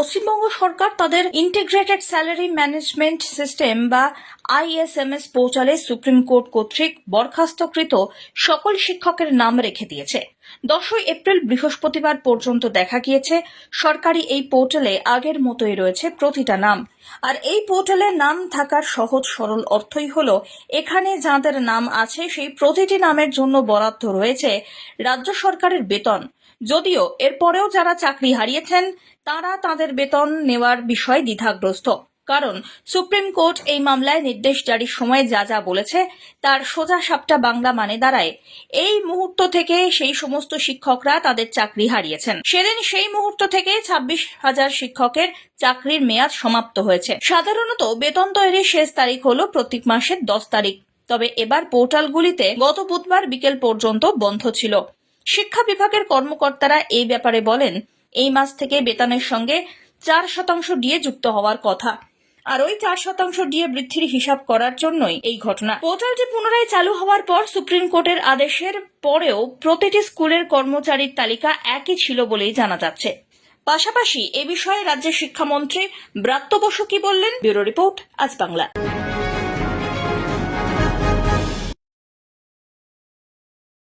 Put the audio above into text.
পশ্চিমবঙ্গ সরকার তাদের integrated salary management system বা আইএসএমএস পোর্টালে সুপ্রিম কোর্ট কর্তৃক বরখাস্তকৃত সকল শিক্ষকের নাম রেখে দিয়েছে। দশই এপ্রিল বৃহস্পতিবার পর্যন্ত দেখা গিয়েছে, সরকারি এই পোর্টালে আগের মতোই রয়েছে প্রতিটা নাম। আর এই পোর্টালে নাম থাকার সহজ সরল অর্থই হল, এখানে যাদের নাম আছে সেই প্রতিটি নামের জন্য বরাদ্দ রয়েছে রাজ্য সরকারের বেতন। যদিও এরপরেও যারা চাকরি হারিয়েছেন, তারা তাদের বেতন নেওয়ার বিষয়ে দ্বিধাগ্রস্ত। কারণ সুপ্রিম কোর্ট এই মামলায় নির্দেশ জারির সময় যা যা বলেছে তার সোজা সাপটা বাংলা মানে দাঁড়ায়। এই মুহূর্ত থেকে সেই সমস্ত শিক্ষকরা তাদের চাকরি হারিয়েছেন। সেদিন সেই মুহূর্ত থেকে ছাব্বিশ হাজার শিক্ষকের চাকরির মেয়াদ সমাপ্ত হয়েছে। সাধারণত বেতন তৈরির শেষ তারিখ হলো প্রত্যেক মাসের দশ তারিখ। তবে এবার পোর্টালগুলিতে গত বুধবার বিকেল পর্যন্ত বন্ধ ছিল। শিক্ষা বিভাগের কর্মকর্তারা এই ব্যাপারে বলেন, এই মাস থেকে বেতনের সঙ্গে চার শতাংশ দিয়ে যুক্ত হওয়ার কথা। আর ওই চার শতাংশ ডিএ বৃদ্ধির হিসাব করার জন্যই এই ঘটনা। পোর্টালটি পুনরায় চালু হওয়ার পর সুপ্রিম কোর্টের আদেশের পরেও প্রতিটি স্কুলের কর্মচারীর তালিকা একই ছিল বলেই জানা যাচ্ছে। পাশাপাশি এ বিষয়ে রাজ্যের শিক্ষামন্ত্রী ব্রাত্য বসু কি বললেন? ব্যুরো রিপোর্ট, আজ বাংলা।